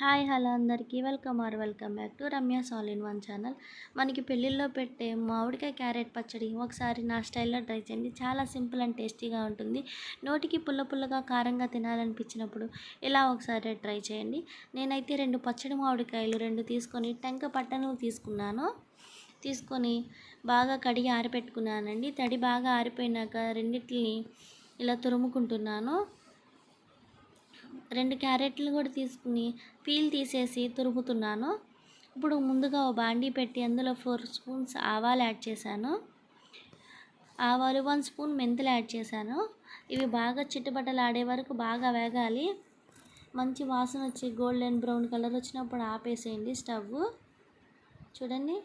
Hi hello అందరికీ. Welcome are welcome back to Ramya సాల్ in one channel. మనకి పెళ్ళిళ్ళలో పెట్టే మామిడికాయ క్యారెట్ పచ్చడి ఒకసారి నా స్టైల్లో ట్రై చేయండి. చాలా సింపుల్ అండ్ టేస్టీగా ఉంటుంది. నోటికి పుల్ల పుల్లగా కారంగా తినాలనిపించినప్పుడు ఇలా ఒకసారి ట్రై చేయండి. నేనైతే రెండు పచ్చడి మామిడికాయలు రెండు తీసుకొని టెంక పట్టను తీసుకున్నాను. తీసుకొని బాగా కడిగి ఆరిపెట్టుకున్నానండి. తడి బాగా ఆరిపోయినాక రెండిటిని ఇలా తురుముకుంటున్నాను. రెండు క్యారెట్లు కూడా తీసుకుని పీల్ తీసేసి తురుముతున్నాను. ఇప్పుడు ముందుగా ఓ బాండీ పెట్టి అందులో ఫోర్ స్పూన్స్ ఆవాలు యాడ్ చేశాను. ఆవాలు వన్ స్పూన్ మెంతులు యాడ్ చేశాను. ఇవి బాగా చిట్టుబట్టలు ఆడే వరకు బాగా వేగాలి. మంచి వాసన వచ్చి గోల్డెన్ బ్రౌన్ కలర్ వచ్చినప్పుడు ఆపేసేయండి స్టవ్. చూడండి.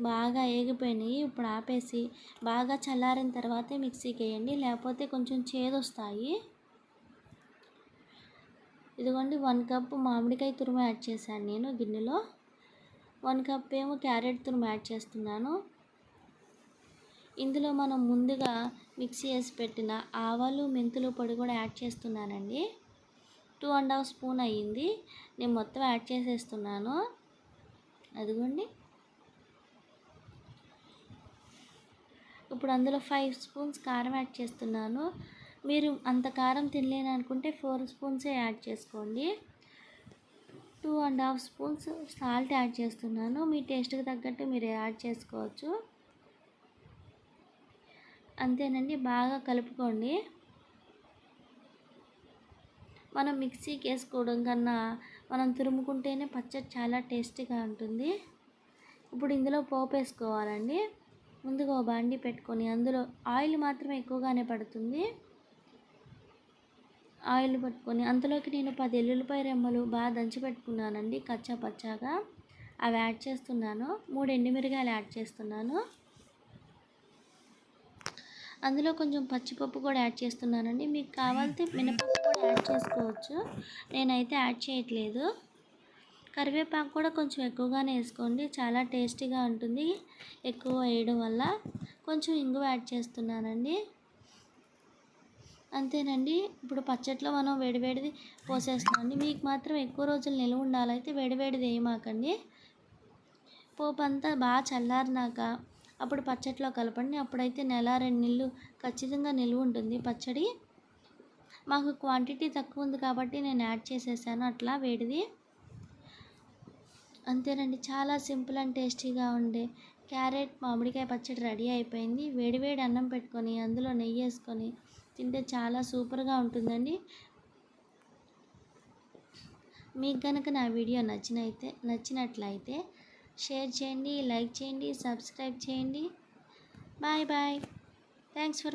బాగా ఏగిపోయినాయి. ఇప్పుడు ఆపేసి బాగా చల్లారిన తర్వాతే మిక్సీకి వేయండి. లేకపోతే కొంచెం చేదొస్తాయి. ఇదిగోండి వన్ కప్ మామిడికాయ తురుము యాడ్ చేశాను నేను గిన్నెలో. వన్ కప్ ఏమో క్యారెట్ తురుము యాడ్ చేస్తున్నాను. ఇందులో మనం ముందుగా మిక్సీ వేసి పెట్టిన ఆవాలు మెంతులు పొడి కూడా యాడ్ చేస్తున్నానండి. టూ అండ్ హాఫ్ స్పూన్ అయ్యింది. నేను మొత్తం యాడ్ చేసేస్తున్నాను. అదిగోండి. ఇప్పుడు అందులో ఫైవ్ స్పూన్స్ కారం యాడ్ చేస్తున్నాను. మీరు అంత కారం తినలేను అనుకుంటే ఫోర్ స్పూన్సే యాడ్ చేసుకోండి. Two and half spoons salt add చేస్తున్నాను. మీ టేస్ట్కి తగ్గట్టు మీరు యాడ్ చేసుకోవచ్చు. అంతేనండి బాగా కలుపుకోండి. మనం మిక్సీకి వేసుకోవడం కన్నా మనం తురుముకుంటేనే పచ్చడి చాలా టేస్టీగా ఉంటుంది. ఇప్పుడు ఇందులో పోపు వేసుకోవాలండి. ముందుగా బాండి పెట్టుకొని అందులో ఆయిల్ మాత్రమే ఎక్కువగానే పడుతుంది. ఆయిల్ పట్టుకొని అంతలోకి నేను పది ఎల్లుల్లిపాయ రెమ్మలు బాగా దంచి పెట్టుకున్నానండి కచ్చా పచ్చాగా. అవి యాడ్ చేస్తున్నాను. మూడు ఎండుమిరగాయలు యాడ్ చేస్తున్నాను. అందులో కొంచెం పచ్చిపప్పు కూడా యాడ్ చేస్తున్నానండి. మీకు కావాలంటే మినపప్పు కూడా యాడ్ చేసుకోవచ్చు. నేనైతే యాడ్ చేయట్లేదు. కరివేపాకు కూడా కొంచెం ఎక్కువగానే వేసుకోండి. చాలా టేస్టీగా ఉంటుంది. ఎక్కువ వేయడం వల్ల కొంచెం ఇంగువ యాడ్ చేస్తున్నానండి. అంతేనండి. ఇప్పుడు పచ్చట్లో మనం వేడివేడిది పోసేస్తామండి మీకు మాత్రం ఎక్కువ రోజులు నిల్వ ఉండాలైతే వేడివేడిది వేయమాకండి పోపు అంతా బాగా చల్లారినాక అప్పుడు పచ్చట్లో కలపండి. అప్పుడైతే నెల రెండు నెలలు ఖచ్చితంగా నిల్వ ఉంటుంది పచ్చడి. మాకు క్వాంటిటీ తక్కువ ఉంది కాబట్టి నేను యాడ్ చేసేసాను అట్లా వేడిది. అంతేనండి. చాలా సింపుల్ అండ్ టేస్టీగా ఉండే క్యారెట్ మామిడికాయ పచ్చడి రెడీ అయిపోయింది. వేడివేడి అన్నం పెట్టుకొని అందులో నెయ్యి వేసుకొని తింటే చాలా సూపర్గా ఉంటుందండి. మీకు కనుక నా వీడియో నచ్చినైతే నచ్చినట్లయితే షేర్ చేయండి లైక్ చేయండి సబ్స్క్రైబ్ చేయండి. Bye bye. Thanks for